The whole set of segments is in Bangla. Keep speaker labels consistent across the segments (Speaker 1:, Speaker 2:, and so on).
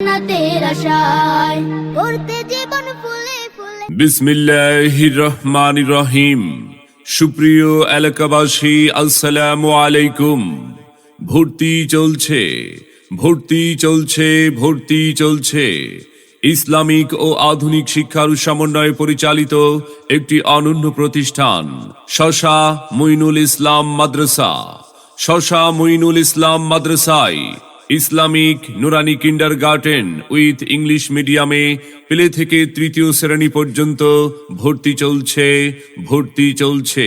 Speaker 1: জান্নাতের আশায়
Speaker 2: রহিম সুপ্রিয় এলাকাবাসী, আসসালামু আলাইকুম। ভর্তি চলছে ভর্তি চলছে ভর্তি চলছে। ইসলামিক ও আধুনিক শিক্ষার সমন্বয়ে পরিচালিত একটি অনন্য প্রতিষ্ঠান, শশা মুইনুল ইসলাম মাদ্রাসা। শশা মুইনুল ইসলাম মাদ্রাসায় Islamic Noorani kinder garden with English মিডিয়ামে প্লে থেকে তৃতীয় শ্রেণি পর্যন্ত ভর্তি চলছে ভর্তি চলছে।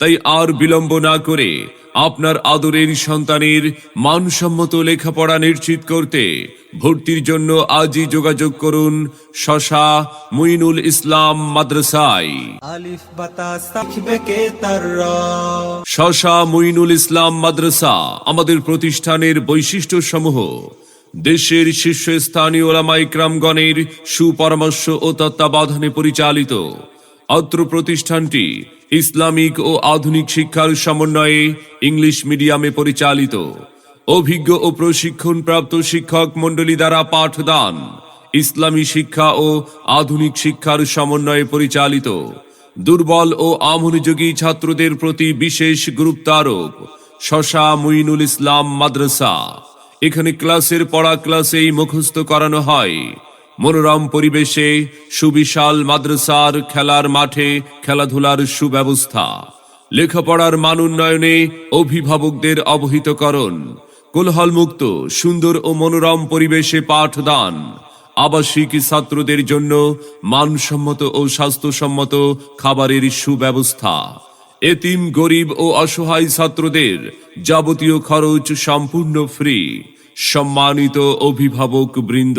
Speaker 2: তাই আর বিলম্ব না করে আপনার আদরের সন্তানের মানসম্মত লেখাপড়া নিশ্চিত করতে ভর্তির জন্য আজই যোগাযোগ করুন শশা মুইনুল ইসলাম মাদ্রাসায়। শশা মুইনুল ইসলাম মাদ্রাসা আমাদের প্রতিষ্ঠানের বৈশিষ্ট্য সমূহ দেশের শীর্ষস্থানীয় ওলামা ইকরামগণের সুপরামর্শ ও তত্ত্বাবধানে পরিচালিত। অত্র প্রতিষ্ঠানটি ইসলামিক ও আধুনিক শিক্ষার সমন্বয়ে ইংলিশ মিডিয়ামে পরিচালিত। অভিজ্ঞ ও প্রশিক্ষণপ্রাপ্ত শিক্ষক মণ্ডলী দ্বারা পাঠদান, ইসলামী শিক্ষা ও আধুনিক শিক্ষার সমন্বয়ে পরিচালিত। দুর্বল ও আমনোযোগী ছাত্রদের প্রতি বিশেষ গুরুত্বারোপ, শশা মুইনুল ইসলাম মাদ্রাসা। এখানে ক্লাসের পড়া ক্লাসেই মুখস্থ করানো হয়। মনোরম পরিবেশে সুবিশাল মাদ্রাসার খেলার মাঠে খেলাধুলার সুব্যবস্থা। লেখাপড়ার মান উন্নয়নে অভিভাবকদের অবহিতকরণ। কোলহলমুক্ত, সুন্দর ও মনোরম পরিবেশে পাঠদান। আবাসিক ছাত্রদের জন্য মানসম্মত ও স্বাস্থ্যসম্মত খাবারের সুব্যবস্থা। এতিম, গরিব ও অসহায় ছাত্রদের যাবতীয় খরচ সম্পূর্ণ ফ্রি। সম্মানিত অভিভাবক বৃন্দ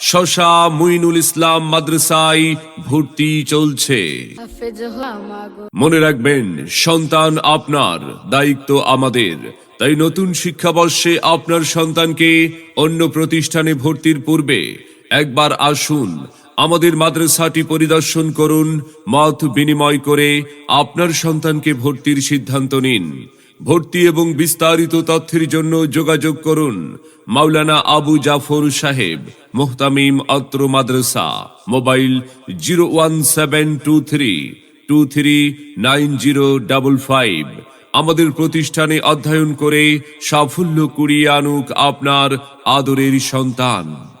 Speaker 2: শশা মুইনুল ইসলাম মাদ্রাসায় ভর্তি চলছে। মনে রাখবেন, সন্তান আপনার, দায়িত্ব আমাদের। তাই নতুন শিক্ষাবর্ষে আপনার সন্তানকে অন্য প্রতিষ্ঠানে ভর্তির পূর্বে একবার আসুন, আমাদের মাদ্রাসাটি পরিদর্শন করুন, মত বিনিময় করে আপনার সন্তানকে ভর্তির সিদ্ধান্ত নিন। ভর্তি এবং বিস্তারিত তথ্যের জন্য যোগাযোগ করুন মাওলানা আবু জাফর সাহেব, মোহতামিম অত্র মাদ্রাসা, mobile zero one seven two three two three nine zero double five. আমাদের প্রতিষ্ঠানে অধ্যয়ন করে সাফল্য কুড়িয়ে আনুক আপনার আদরের সন্তান।